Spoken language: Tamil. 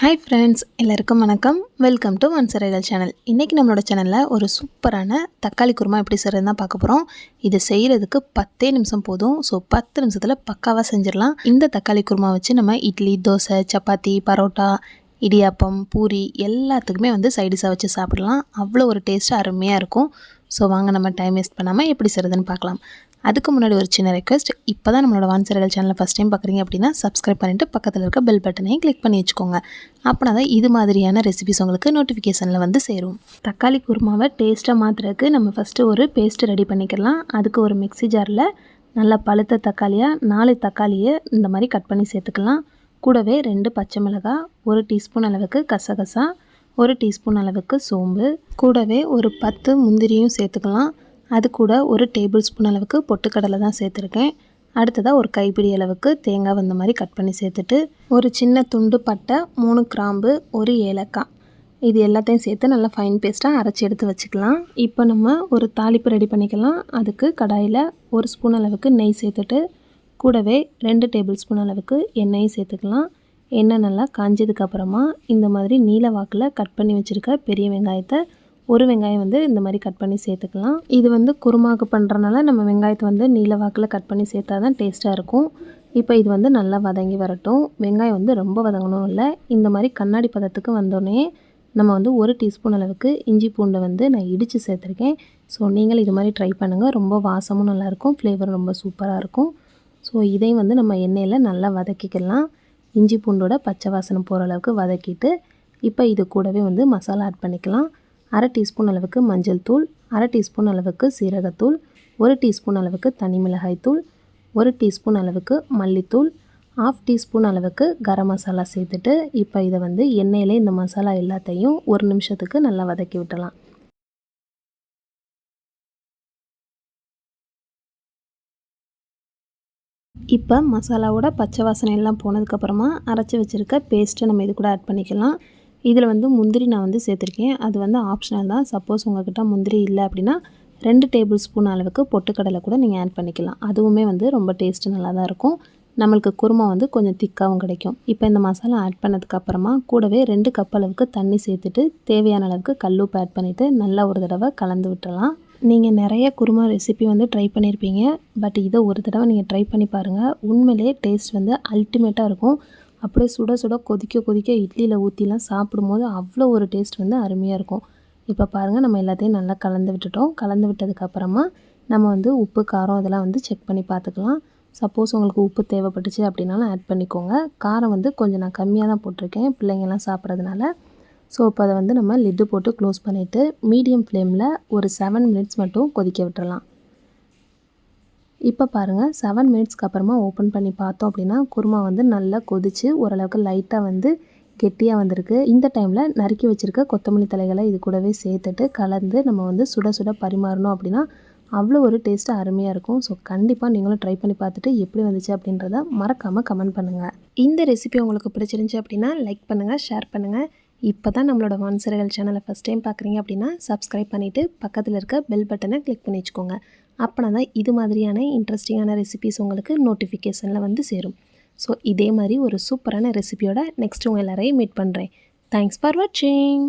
ஹாய் ஃப்ரெண்ட்ஸ் எல்லாருக்கும் வணக்கம். வெல்கம் டு மன்சரைகள் சேனல் இன்றைக்கி நம்மளோட சேனலில் ஒரு சூப்பரான தக்காளி குருமா எப்படி செய்கிறது தான் பார்க்க போகிறோம் இது செய்கிறதுக்கு பத்தே நிமிஷம் போதும். ஸோ பத்து நிமிஷத்தில் பக்காவாக செஞ்சிடலாம். இந்த தக்காளி குருமா வச்சு நம்ம இட்லி தோசை சப்பாத்தி பரோட்டா இடியாப்பம் பூரி எல்லாத்துக்குமே வந்து சைடிஷாக வச்சு சாப்பிடலாம். அவ்வளோ ஒரு டேஸ்ட்டு அருமையாக இருக்கும். ஸோ வாங்க நம்ம டைம் வேஸ்ட் பண்ணாமல் எப்படி செய்கிறதுன்னு பார்க்கலாம். அதுக்கு முன்னாடி ஒரு சின்ன ரெக்வஸ்ட் இப்போ தான் நம்மளோட வான்சரல் சேனலை ஃபஸ்ட் டைம் பார்க்குறீங்க அப்படின்னா சப்ஸ்கிரைப் பண்ணிவிட்டு பக்கத்தில் இருக்க பெல் பட்டனையும் கிளிக் பண்ணி வச்சுக்கோங்க. அப்படின்னா தான் இது மாதிரியான ரெசிபிஸ் உங்களுக்கு நோட்டிஃபிகேஷனில் வந்து சேரும். தக்காளி குருமாவை டேஸ்ட்டாக மாற்றுறதுக்கு நம்ம ஃபஸ்ட்டு ஒரு பேஸ்ட்டு ரெடி பண்ணிக்கலாம். அதுக்கு ஒரு மிக்சி ஜாரில் நல்லா பழுத்த தக்காளியாக நாலு தக்காளியை இந்த மாதிரி கட் பண்ணி சேர்த்துக்கலாம். கூடவே ரெண்டு பச்சை மிளகாய் ஒரு டீஸ்பூன் அளவுக்கு கசகசா ஒரு டீஸ்பூன் அளவுக்கு சோம்பு கூடவே ஒரு பத்து முந்திரியும் சேர்த்துக்கலாம். அது கூட ஒரு டேபிள் ஸ்பூன் அளவுக்கு பொட்டுக்கடலை தான் சேர்த்துருக்கேன். அடுத்ததாக ஒரு கைப்பிடி அளவுக்கு தேங்காய் வந்த மாதிரி கட் பண்ணி சேர்த்துட்டு ஒரு சின்ன துண்டு பட்டை மூணு கிராம்பு ஒரு ஏலக்காய். இது எல்லாத்தையும் சேர்த்து நல்லா ஃபைன் பேஸ்ட்டாக அரைச்சி எடுத்து வச்சுக்கலாம். இப்போ நம்ம ஒரு தாளிப்பு ரெடி பண்ணிக்கலாம். அதுக்கு கடாயில் ஒரு ஸ்பூன் அளவுக்கு நெய் சேர்த்துட்டு கூடவே ரெண்டு டேபிள் ஸ்பூன் அளவுக்கு எண்ணெயும் சேர்த்துக்கலாம். எண்ணெய் நல்லா காஞ்சதுக்கப்புறமா இந்த மாதிரி நீல வாக்கில் கட் பண்ணி வச்சுருக்க பெரிய வெங்காயத்தை ஒரு வெங்காயம் வந்து இந்த மாதிரி கட் பண்ணி சேர்த்துக்கலாம். இது வந்து குருமாவுக்கு பண்ணுறனால நம்ம வெங்காயத்தை வந்து நீல வாக்கில் கட் பண்ணி சேர்த்தா தான் டேஸ்ட்டாக இருக்கும். இப்போ இது வந்து நல்லா வதங்கி வரட்டும். வெங்காயம் வந்து ரொம்ப வதங்கணும் இல்லை. இந்த மாதிரி கண்ணாடி பதத்துக்கு வந்தோடனே நம்ம வந்து ஒரு டீஸ்பூன் அளவுக்கு இஞ்சி பூண்டை வந்து நான் இடித்து சேர்த்துருக்கேன். ஸோ நீங்கள் இது மாதிரி ட்ரை பண்ணுங்கள் ரொம்ப வாசமும் நல்லாயிருக்கும் ஃப்ளேவர் ரொம்ப சூப்பராக இருக்கும். ஸோ இதையும் வந்து நம்ம எண்ணெயில் நல்லா வதக்கிக்கலாம். இஞ்சி பூண்டோட பச்சை வாசனை போகிற அளவுக்கு வதக்கிட்டு இப்போ இது கூடவே வந்து மசாலா ஆட் பண்ணிக்கலாம். அரை டீஸ்பூன் அளவுக்கு மஞ்சள் தூள் அரை டீஸ்பூன் அளவுக்கு சீரகத்தூள் ஒரு டீஸ்பூன் அளவுக்கு தனி மிளகாய் தூள் ஒரு டீஸ்பூன் அளவுக்கு மல்லித்தூள் ஆஃப் டீஸ்பூன் அளவுக்கு கரம் மசாலா சேர்த்துட்டு இப்போ இதை வந்து எண்ணெயிலே இந்த மசாலா எல்லாத்தையும் ஒரு நிமிஷத்துக்கு நல்லா வதக்கி விட்டலாம். இப்போ மசாலாவோட பச்சை வாசனை எல்லாம் போனதுக்கப்புறமா அரைச்சி வச்சுருக்க பேஸ்ட்டை நம்ம இது கூட ஆட் பண்ணிக்கலாம். இதில் வந்து முந்திரி நான் வந்து சேர்த்துருக்கேன். அது வந்து ஆப்ஷனல் தான். சப்போஸ் உங்கள்கிட்ட முந்திரி இல்லை அப்படின்னா ரெண்டு டேபிள் ஸ்பூன் அளவுக்கு பொட்டுக்கடலை கூட நீங்கள் ஆட் பண்ணிக்கலாம். அதுவுமே வந்து ரொம்ப டேஸ்ட்டு நல்லா தான் இருக்கும். நம்மளுக்கு குருமா வந்து கொஞ்சம் திக்காகவும் கிடைக்கும். இப்போ இந்த மசாலா ஆட் பண்ணதுக்கப்புறமா கூடவே ரெண்டு கப் அளவுக்கு தண்ணி சேர்த்துட்டு தேவையான அளவுக்கு கல்லுப்பு ஆட் பண்ணிவிட்டு நல்லா ஒரு தடவை கலந்து விட்டுறலாம். நீங்கள் நிறைய குருமா ரெசிபி வந்து ட்ரை பண்ணியிருப்பீங்க பட் இதை ஒரு தடவை நீங்கள் ட்ரை பண்ணி பாருங்கள் உண்மையிலே டேஸ்ட் வந்து அல்டிமேட்டாக இருக்கும். அப்படியே சுட சுட கொதிக்க கொதிக்க இட்லியில் ஊற்றிலாம் சாப்பிடும்போது அவ்வளோ ஒரு டேஸ்ட் வந்து அருமையாக இருக்கும். இப்போ பாருங்கள் நம்ம எல்லாத்தையும் நல்லா கலந்து விட்டுட்டோம். கலந்து விட்டதுக்கப்புறமா நம்ம வந்து உப்பு காரம் இதெல்லாம் வந்து செக் பண்ணி பார்த்துக்கலாம். சப்போஸ் உங்களுக்கு உப்பு தேவைப்பட்டுச்சு அப்படின்னாலும் ஆட் பண்ணிக்கோங்க. காரம் வந்து கொஞ்சம் நான் கம்மியாக தான் போட்டிருக்கேன். பிள்ளைங்கள்லாம் சாப்பிட்றதுனால. ஸோ இப்போ அதை வந்து நம்ம லிட்டு போட்டு க்ளோஸ் பண்ணிவிட்டு மீடியம் ஃப்ளேமில் ஒரு செவன் மினிட்ஸ் மட்டும் கொதிக்க விட்டுறலாம். இப்போ பாருங்கள் செவன் மினிட்ஸ்க்கு அப்புறமா ஓப்பன் பண்ணி பார்த்தோம் அப்படின்னா குருமா வந்து நல்லா கொதித்து ஓரளவுக்கு லைட்டாக வந்து கெட்டியாக வந்திருக்கு. இந்த டைமில் நறுக்கி வச்சுருக்க கொத்தமல்லி தலைகளை இது கூடவே சேர்த்துட்டு கலந்து நம்ம வந்து சுட சுட பரிமாறணும் அப்படின்னா அவ்வளோ ஒரு டேஸ்ட்டு அருமையாக இருக்கும். ஸோ கண்டிப்பாக நீங்களும் ட்ரை பண்ணி பார்த்துட்டு எப்படி வந்துச்சு அப்படின்றத மறக்காமல் கமெண்ட் பண்ணுங்கள் இந்த ரெசிபி உங்களுக்கு பிடிச்சிருந்துச்சி அப்படின்னா லைக் பண்ணுங்கள் ஷேர் பண்ணுங்கள் இப்போ தான் நம்மளோட வான்சர்கள் சேனலை ஃபஸ்ட் டைம் பார்க்குறீங்க அப்படின்னா சப்ஸ்கிரைப் பண்ணிவிட்டு பக்கத்தில் இருக்க பெல் பட்டனை கிளிக் பண்ணி வச்சுக்கோங்க. அப்படின்னா தான் இது மாதிரியான இன்ட்ரெஸ்டிங்கான ரெசிபிஸ் உங்களுக்கு நோட்டிஃபிகேஷனில் வந்து சேரும். ஸோ இதே மாதிரி ஒரு சூப்பரான ரெசிபியோட நெக்ஸ்ட் உங்கள் எல்லாரையும் மீட் பண்ணுறேன் தேங்க்ஸ் ஃபார் வாட்சிங்